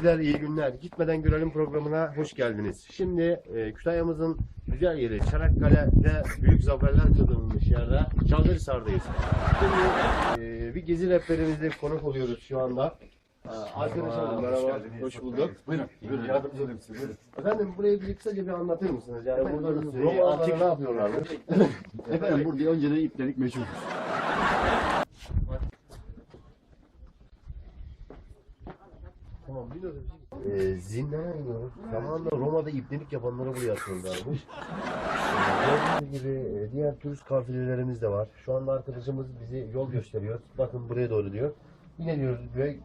seyirciler iyi günler. Gitmeden görelim programına hoş geldiniz. Şimdi e, Kütahya'mızın güzel yeri Çanakkale'de büyük zaferler kazanılmış yerde Çalgırhisar'dayız. Şimdi e, bir gezi rehberimizle konuk oluyoruz şu anda. Aa, Arkadaşlar merhaba, hoş bulduk. Buyurun, buyurun yardımcı olayım size. Buyurun. Efendim burayı bir kısaca bir anlatır mısınız? Yani Efendim, burada Romalılar antik- ne yapıyorlardı? Efendim burada önceden ipledik meşhur. Tamam biliyorum. Ee, zindana iniyoruz. Zamanında Roma'da ipnelik yapanları buraya atıyorlarmış. Ee, Gördüğünüz gibi e, diğer turist kafilelerimiz de var. Şu anda arkadaşımız bizi yol gösteriyor. Bakın buraya doğru diyor. İneniyoruz ve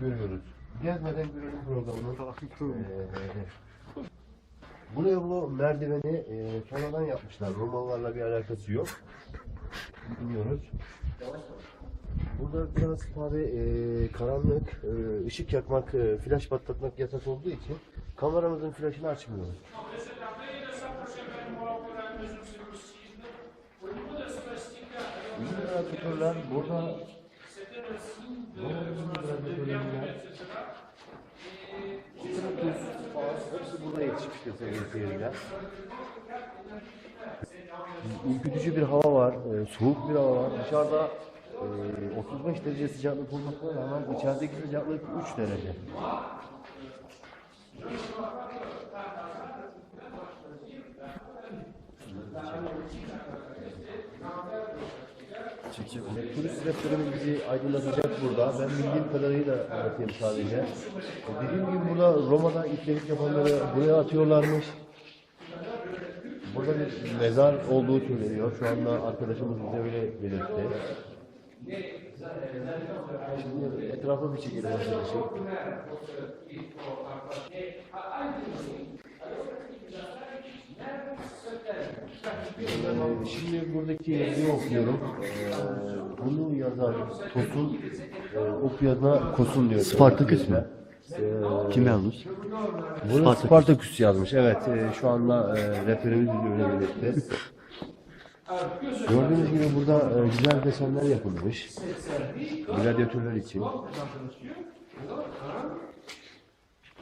görüyoruz. Gezmeden görelim programını. Ee, buraya bu merdiveni e, sonradan yapmışlar. Romalılarla bir alakası yok. İniyoruz. Burada biraz tabi e, karanlık, e, ışık yakmak, e, flash patlatmak yasak olduğu için kameramızın flaşını açmıyoruz. Bizim burada hepsi burada yetişmiştir sevgili seyirciler. Ürkütücü bir hava var, e, soğuk bir hava var. Dışarıda e, 35 derece sıcaklık olmasına rağmen içerideki sıcaklık 3 derece. E, Turist rehberimiz bizi aydınlatacak burada. Ben bildiğim kadarıyla anlatayım sadece. Dediğim gibi burada Roma'da iplelik yapanları buraya atıyorlarmış. Burada bir mezar olduğu söyleniyor. Şu anda arkadaşımız bize öyle belirtti. Şimdi etrafa bir çekelim arkadaşım. Ee, Şimdi buradaki yazıyı okuyorum. Ee, bunu yazan Tosun, e, okuyana Kosun diyor. Spartaküs mü? Ee, Kim yazmış? bunu Spartaküs. Spartaküs yazmış. Evet, e, şu anda e, rehberimiz bizi belirtti. Gördüğünüz gibi burada e, güzel desenler yapılmış. Gladyatörler için.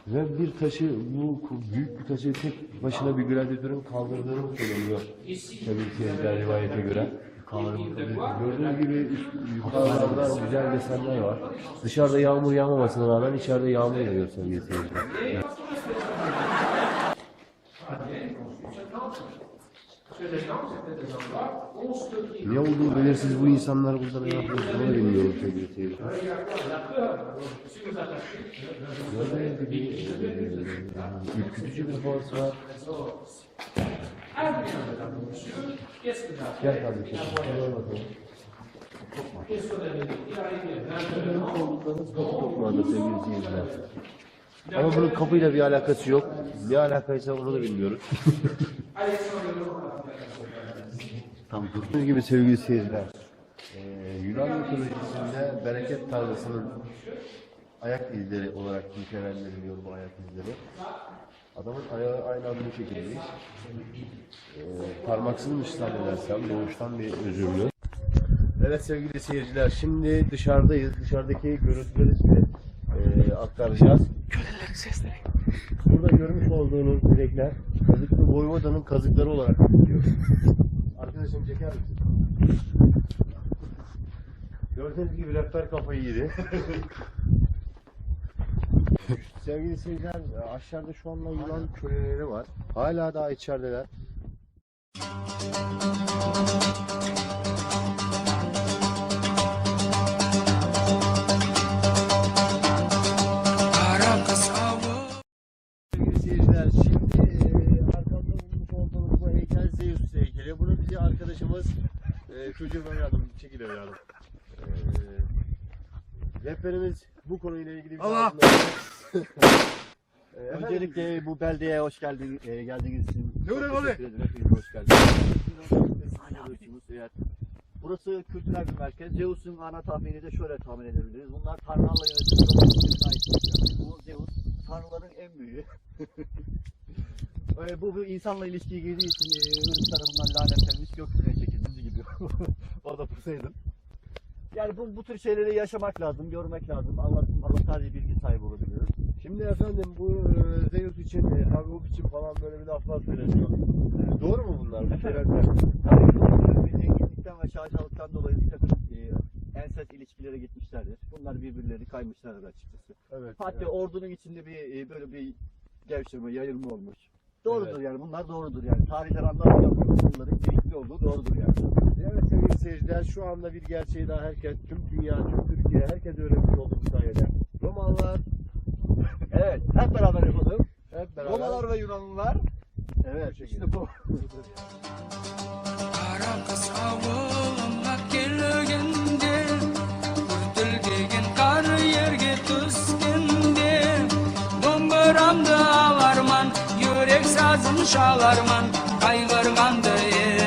Ve bir taşı, bu büyük bir taşı tek başına bir gladyatörün kaldırdığını söyleniyor. Tabii ki rivayete göre. Gördüğünüz gibi yukarılarda güzel desenler var. Dışarıda yağmur yağmamasına rağmen içeride yağmur yağıyor sevgili seyirciler. Ne olduğu belirsiz bu insanlar burada ne yapıyor bunu bilmiyorum sevgili seyirciler. Gördüğünüz gibi e, ürkütücü bir var. Gel kardeşim. Gel bakalım. Kapı tokmağında sevgili seyirciler. Ama bunun kapıyla bir alakası yok. Ne alakaysa onu da bilmiyoruz. Tam dur. Gördüğünüz gibi sevgili seyirciler, eee Yunan mitolojisinde bereket tanrısının ayak izleri olarak nitelendiriliyor bu ayak izleri. Adamın ayağı aynı anda bu şekildeymiş. Eee parmaksızmış zannedersem, doğuştan bir özürlü. Evet sevgili seyirciler, şimdi dışarıdayız. Dışarıdaki görüntüleri size eee aktaracağız. Olduğunuz direkler, Kazıklı Voyvoda'nın kazıkları olarak biliniyor. Arkadaşım çeker misin? Gördüğünüz gibi rehber kafayı yedi. Sevgili seyirciler aşağıda şu anda Yunan köleleri var. Hala daha içerideler. Sevgili seyirciler, şimdi e, arkamda bulmuş olduğumuz bu heykel Zeus heykeli. Bunu bize arkadaşımız e, çocuğum evladım, çekil evladım. E, rehberimiz bu konuyla ilgili bir Allah! e, Öncelikle bu beldeye hoş geldiniz, e, geldiğiniz için Ne çok oluyor abi? teşekkür ederim. Hepiniz hoş geldiniz. Burası kültürel bir merkez. Zeus'un ana tahmini de şöyle tahmin edebiliriz. Bunlar tanrılarla yönetiliyor. Bu Zeus tanrıların en büyüğü. Bu, bu insanla ilişkiye girdiği için e, ırk tarafından lanetlenmiş gökyüzüne çekildiği gibi. Orada Poseidon. Yani bu, bu tür şeyleri yaşamak lazım, görmek lazım. Allah, Allah sadece bilgi sahibi olabiliyoruz. Şimdi efendim bu e, Zeus için, e, için falan böyle bir laflar söyleniyor. E, doğru mu bunlar? Bu söylenler. Tabii zenginlikten ve şaşalıktan dolayı bir takım ensest ilişkilere gitmişlerdir. Bunlar birbirleri kaymışlardır açıkçası. Evet. Hatta evet. ordunun içinde bir e, böyle bir gevşeme, yayılma olmuş. Doğrudur Evet. yani bunlar doğrudur yani. Tarihten anlamayacağım bunların birlikte olduğu doğrudur yani. Evet sevgili seyirciler şu anda bir gerçeği daha herkes, tüm dünya, tüm Türkiye, herkes öğrenmiş oldu bu sayede. Romalılar Evet hep beraber yapalım. hep beraber Romalar ve Yunanlılar. Evet işte bu. Kalsın şalarman kaygırgandı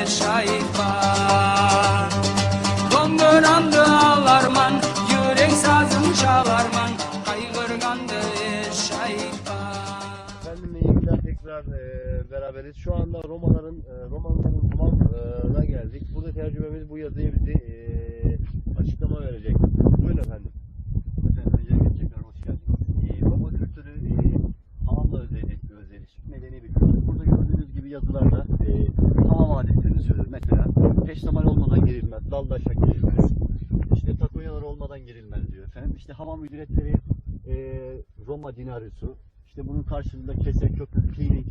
şayfan Dondurandı ağlarman yürek sazım şalarman kaygırgandı şayfan Efendim iyi günler tekrar e, beraberiz. Şu anda Romaların e, Romaların Roman'ına geldik. Burada tercümemiz bu yazıyı bizi e, açıklama verecek. Buyurun efendim. Yazılarda e, hamam adetlerini söylüyor. Mesela peştemal olmadan girilmez, daldaşa girilmez. İşte takonyalar olmadan girilmez diyor efendim. İşte hamam ücretleri e, Roma dinarüsü. İşte bunun karşılığında kese, köpük, pinik,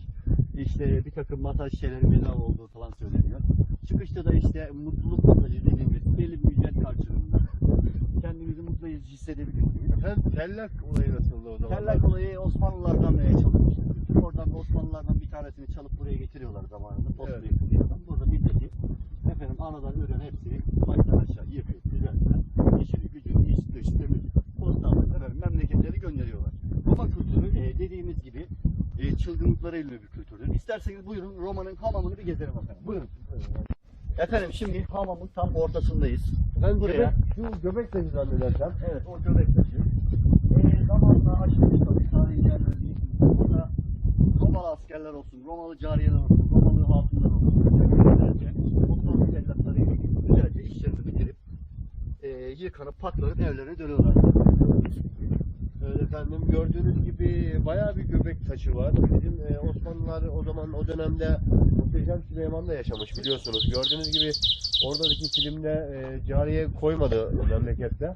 işte bir takım masaj şeyleri bedava olduğu falan söyleniyor. Çıkışta da işte mutluluk masajı dediğimiz belli bir ücret karşılığında kendimizi mutlu hissedebilirsiniz. Efendim tellak olayı nasıldı o zaman? Tellak olayı Osmanlılardan çalınmıştır. Oradan da Osmanlılardan bir tanesini çalıp buraya getiriyorlar zamanında. Postayı Evet. kuruyorlar. Burada milleti efendim anadan ölen hepsini baştan aşağı yıkayıp güzelce işini gücünü iç dış temiz postalarla efendim memleketleri gönderiyorlar. Roma kültürü e, dediğimiz gibi e, çılgınlıklara ünlü bir kültürdür. İsterseniz buyurun Roma'nın hamamını bir gezelim efendim. Buyurun. Efendim şimdi hamamın tam ortasındayız. Ben Buraya- göbek, şu göbek taşı zannedersem. Evet o göbek taşı. Ee, zamanla aşılmış tabii tarihi yerler değil. Burada Romalı askerler olsun, Romalı cariyeler olsun, Romalı hatunlar olsun. Güzelce, Osmanlı evlatlarıyla güzelce işlerini bitirip e, yıkanıp paklanıp evlerine dönüyorlar. Evet efendim gördüğünüz gibi bayağı bir göbek taşı var. Bizim e, Osmanlılar o zaman o dönemde Muhteşem Süleyman'da yaşamış biliyorsunuz. Gördüğünüz gibi oradaki filmde e, cariye koymadı memlekette.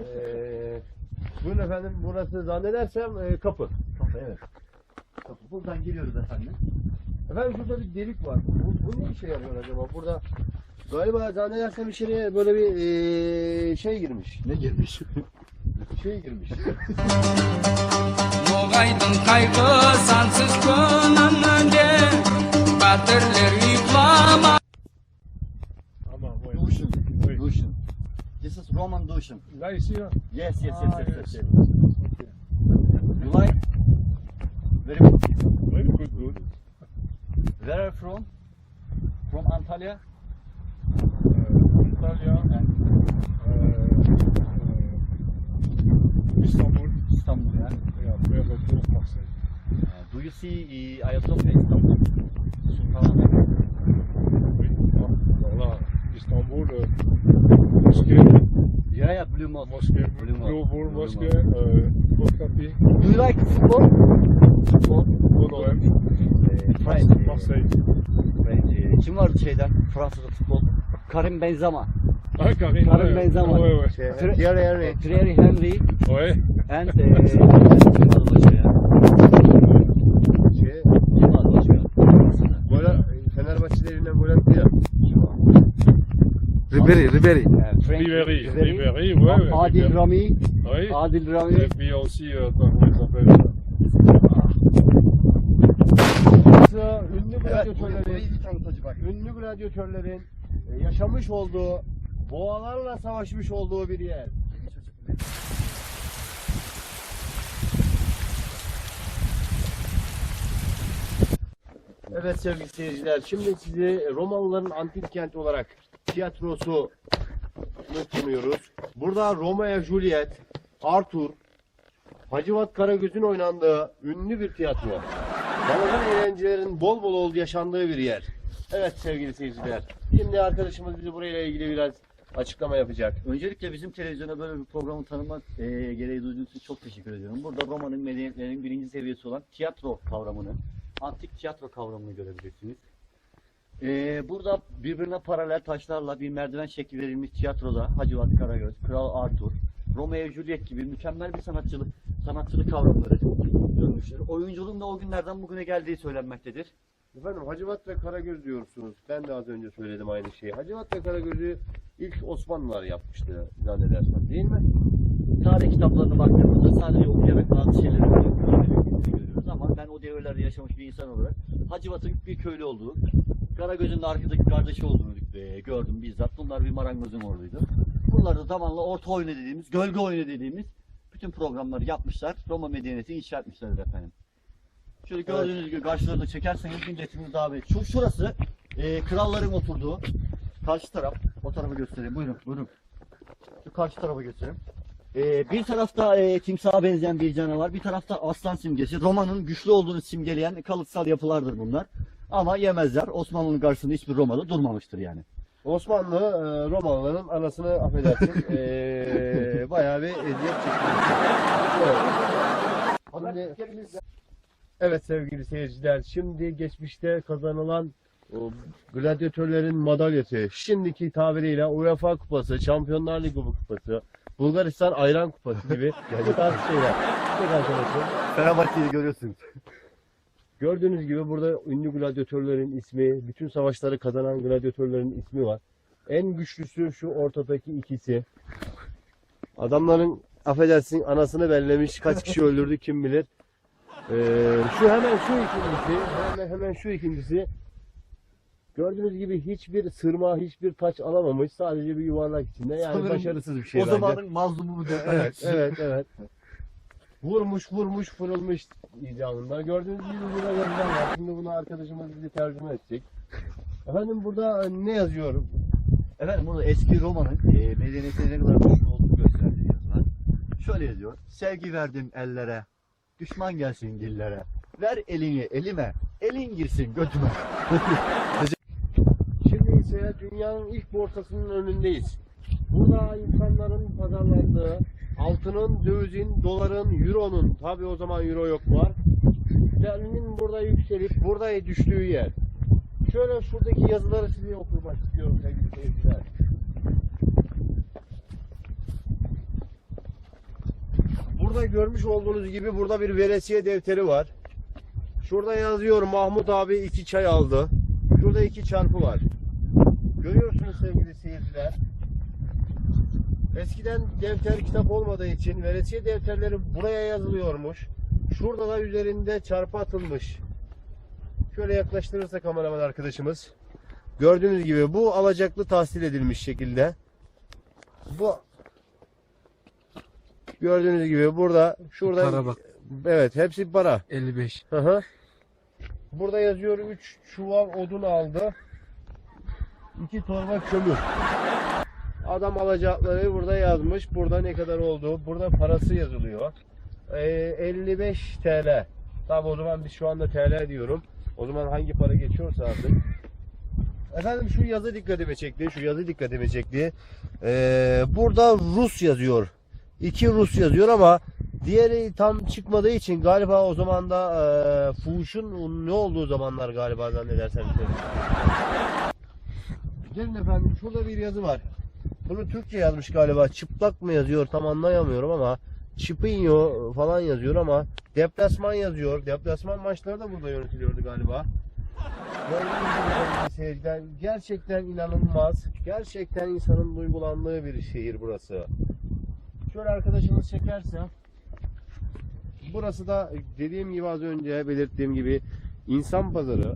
E, buyurun efendim burası zannedersem e, kapı. Kapı evet kapı. Buradan giriyoruz efendim. Efendim şurada bir delik var. Bu, bu, bu ne işe yarıyor acaba? Burada galiba zannedersem içeriye böyle bir ee, şey girmiş. Ne girmiş? şey girmiş. Moğaydın kaygı sansız gönlümde Batırlar yıklama Duşun. Duşun. This is Roman Duşun. Nice. Yes, yes, yes, yes, yes. yes. You like? Very good. Oui, good, good. Where are you from? From Antalya? Euh, Antalya, And euh, euh, Istanbul, İstanbul yani. et après retour Marseille. Uh, do you see uh, Ayasofya İstanbul? Sultanahmet. Oui. Ah, alors là, Istanbul, euh, mosquée, Yeah, yeah, Blue Mosque. mosquée, Blue Mosque. Blue Bull Blue mosquée, euh, Topkapi, Do you like football? Football. Odorem, Uh, French. Marseille. French. Uh, Kim var şeyden Fransa'da futbol? Karim Benzema. Ah, Karim, Karim Benzema. ouais, ouais. Şey, Thierry Henry. Thierry Henry Ouais. and uh, kim var başka ya? Şey, Kim var başka? Gol, Fenerbahçelerinden gol attı ya. Ribery, Ribery. Ribéry, Ribéry, ouais, ouais. Adil Ribéry. Rami. Oui. Adil Rami. Et puis aussi, euh, comment il s'appelle Burası ünlü gladyatörlerin, tanıtıcı bak. ünlü gladyatörlerin e, yaşamış olduğu, boğalarla savaşmış olduğu bir yer. Evet sevgili seyirciler, şimdi sizi Romalıların antik kent olarak tiyatrosu sunuyoruz. Burada Romeo Juliet, Arthur, Hacivat Karagöz'ün oynandığı ünlü bir tiyatro. Ramazan eğlencelerin bol bol olduğu yaşandığı bir yer. Evet sevgili seyirciler. Şimdi arkadaşımız bizi burayla ilgili biraz açıklama yapacak. Öncelikle bizim televizyona böyle bir programı tanımak e, gereği duyduğunuz için çok teşekkür ediyorum. Burada Roma'nın medeniyetlerinin birinci seviyesi olan tiyatro kavramını, antik tiyatro kavramını görebilirsiniz. E, burada birbirine paralel taşlarla bir merdiven şekli verilmiş tiyatroda Hacivat Karagöz, Kral Arthur, Romeo Juliet gibi mükemmel bir sanatçılık sanatçılık kavramları görmüşler. Oyunculuğun da o günlerden bugüne geldiği söylenmektedir. Efendim Hacivat ve Karagöz diyorsunuz. Ben de az önce söyledim aynı şeyi. Hacivat ve Karagöz'ü ilk Osmanlılar yapmıştı zannedersem değil mi? tarih kitaplarına baktığımızda sadece okuyarak bazı şeyleri görüyoruz ama ben o devirlerde yaşamış bir insan olarak Hacivat'ın bir köylü olduğu, Karagöz'ün de arkadaki kardeşi olduğunu e, gördüm bizzat. Bunlar bir marangozun oğluydu. Bunlar da zamanla orta oyunu dediğimiz, gölge oyunu dediğimiz bütün programları yapmışlar. Roma medeniyeti inşa etmişler efendim. Şöyle gördüğünüz gibi karşılarında çekerseniz milletimiz daha bir. Şu şurası e, kralların oturduğu karşı taraf. O tarafı göstereyim. Buyurun, buyurun. Şu karşı tarafa göstereyim. Ee, bir tarafta e, timsaha benzeyen bir canavar, bir tarafta aslan simgesi. Roma'nın güçlü olduğunu simgeleyen kalıtsal yapılardır bunlar. Ama yemezler. Osmanlı'nın karşısında hiçbir Romalı durmamıştır yani. Osmanlı e, Romalıların anasını affedersin e, bayağı bir eziyet çekti. Evet. Şimdi, evet sevgili seyirciler şimdi geçmişte kazanılan o gladyatörlerin madalyası şimdiki tabiriyle UEFA kupası, Şampiyonlar Ligi kupası, Bulgaristan ayran kupası gibi bu tarz şeyler. Fenerbahçe'yi görüyorsunuz. Gördüğünüz gibi burada ünlü gladyatörlerin ismi, bütün savaşları kazanan gladyatörlerin ismi var. En güçlüsü şu ortadaki ikisi. Adamların affedersin anasını bellemiş kaç kişi öldürdü kim bilir. Ee, şu hemen şu ikincisi, hemen, hemen şu ikincisi. Gördüğünüz gibi hiçbir sırma, hiçbir taç alamamış. Sadece bir yuvarlak içinde. Yani Sanırım başarısız bir şey o bence. zamanın mazlumu bu Evet, evet, evet. Vurmuş, vurmuş, fırılmış icabında. Gördüğünüz gibi burada yazılar var. Şimdi bunu arkadaşımız bize tercüme edecek. Efendim burada ne yazıyor? Efendim burada eski Roma'nın e, medeniyetine ne kadar güçlü olduğunu gösteren bir yazılar. Şöyle yazıyor. Sevgi verdim ellere, düşman gelsin dillere. Ver elini elime, elin girsin götüme. Şimdi ise dünyanın ilk borsasının önündeyiz. Burada insanların pazarlandığı, altının, dövizin, doların, euronun, tabi o zaman euro yok var. Sterlinin burada yükselip burada düştüğü yer. Şöyle şuradaki yazıları size okumak istiyorum sevgili seyirciler. Burada görmüş olduğunuz gibi burada bir veresiye defteri var. Şurada yazıyor Mahmut abi iki çay aldı. Şurada iki çarpı var. Görüyorsunuz sevgili seyirciler. Eskiden defter kitap olmadığı için veresiye defterleri buraya yazılıyormuş. Şurada da üzerinde çarpı atılmış. Şöyle yaklaştırırsa kameraman arkadaşımız. Gördüğünüz gibi bu alacaklı tahsil edilmiş şekilde. Bu gördüğünüz gibi burada şurada Para bak. evet hepsi para. 55. Hı hı. Burada yazıyor 3 çuval odun aldı. 2 torba kömür. Adam alacakları burada yazmış. Burada ne kadar olduğu, burada parası yazılıyor. Ee, 55 TL. Tabi o zaman biz şu anda TL diyorum. O zaman hangi para geçiyorsa artık. Efendim şu yazı dikkatimi çekti. Şu yazı dikkatimi çekti. Ee, burada Rus yazıyor. İki Rus yazıyor ama diğeri tam çıkmadığı için galiba o zaman da e, fuhuşun ne olduğu zamanlar galiba zannedersem. Gelin efendim şurada bir yazı var. Bunu Türkçe yazmış galiba. Çıplak mı yazıyor tam anlayamıyorum ama Çipinyo falan yazıyor ama deplasman yazıyor. Deplasman maçları da burada yönetiliyordu galiba. Seyirciler, Gerçekten inanılmaz. Gerçekten insanın duygulandığı bir şehir burası. Şöyle arkadaşımız çekerse burası da dediğim gibi az önce belirttiğim gibi insan pazarı.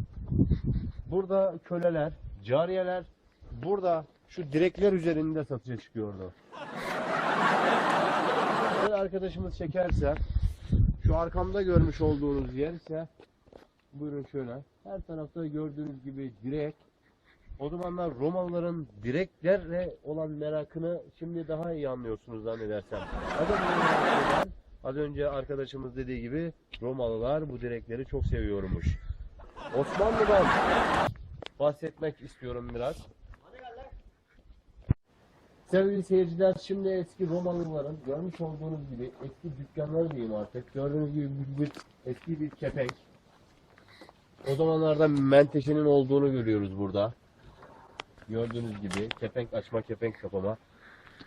Burada köleler, cariyeler burada şu direkler üzerinde satışa çıkıyordu. Şöyle arkadaşımız çekerse şu arkamda görmüş olduğunuz yer ise buyurun şöyle her tarafta gördüğünüz gibi direk o zamanlar Romalıların direklerle olan merakını şimdi daha iyi anlıyorsunuz zannedersem. Az önce arkadaşımız dediği gibi Romalılar bu direkleri çok seviyormuş. Osmanlı'dan bahsetmek istiyorum biraz. Sevgili seyirciler şimdi eski Romalıların görmüş olduğunuz gibi eski dükkanlar diyeyim artık. Gördüğünüz gibi bir, bir- eski bir kepenk. O zamanlarda menteşenin olduğunu görüyoruz burada. Gördüğünüz gibi kepenk açma kepenk kapama.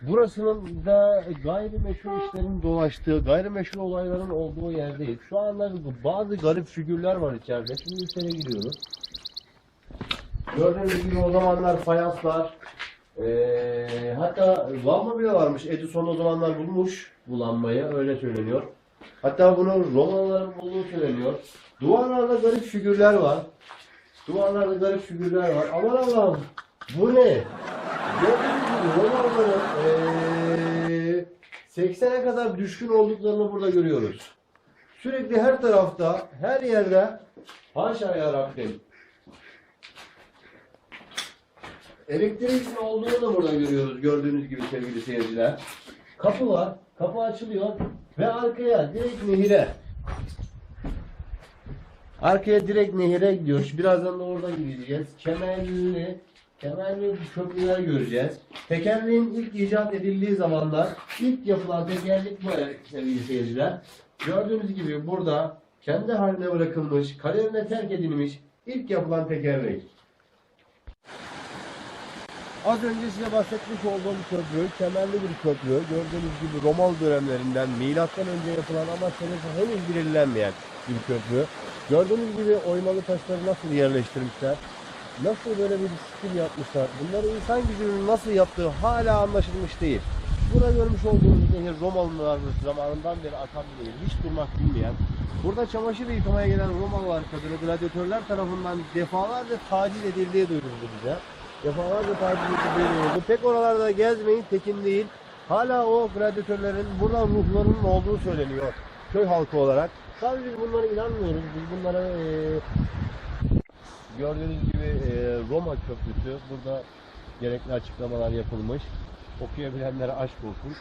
Burasının da gayrimeşru işlerin dolaştığı, gayrimeşru olayların olduğu yerdeyiz. Şu anda bazı garip figürler var içeride. Şimdi içeri giriyoruz. Gördüğünüz gibi o zamanlar fayanslar, ee, hatta lamba bile varmış. Edison o zamanlar bulmuş bu lambayı, öyle söyleniyor. Hatta bunu Romalıların bulduğu söyleniyor. Duvarlarda garip figürler var. Duvarlarda garip figürler var. Aman Allah'ım bu ne? Romalıların ee, 80'e kadar düşkün olduklarını burada görüyoruz. Sürekli her tarafta, her yerde haşa ya. Elektriğin olduğunu da burada görüyoruz gördüğünüz gibi sevgili seyirciler. Kapı var, kapı açılıyor ve arkaya direkt nehire. Arkaya direkt nehire gidiyoruz. Birazdan da orada gideceğiz. Kemerli, kemerli köprüler göreceğiz. Tekerleğin ilk icat edildiği zamanlar ilk yapılan tekerlek bu sevgili seyirciler. Gördüğünüz gibi burada kendi haline bırakılmış, kaderine terk edilmiş ilk yapılan tekerlek. Az önce size bahsetmiş olduğum köprü, kemerli bir köprü. Gördüğünüz gibi Romalı dönemlerinden, milattan önce yapılan ama senesi henüz belirlenmeyen bir köprü. Gördüğünüz gibi oymalı taşları nasıl yerleştirmişler, nasıl böyle bir stil yapmışlar, bunları insan gücünün nasıl yaptığı hala anlaşılmış değil. Burada görmüş olduğunuz nehir Romalılar zamanından beri akan bir nehir, hiç durmak bilmeyen. Burada çamaşır yıkamaya gelen Romalılar kadını gladyatörler tarafından defalarca taciz edildiği duyuruldu bize defalarca taciz edildiği oldu. Pek oralarda gezmeyin tekin değil. Hala o gladyatörlerin burada ruhlarının olduğu söyleniyor köy halkı olarak. Tabii biz bunlara inanmıyoruz. Biz bunlara eee, gördüğünüz gibi eee, Roma köprüsü burada gerekli açıklamalar yapılmış. Okuyabilenlere aşk olsun.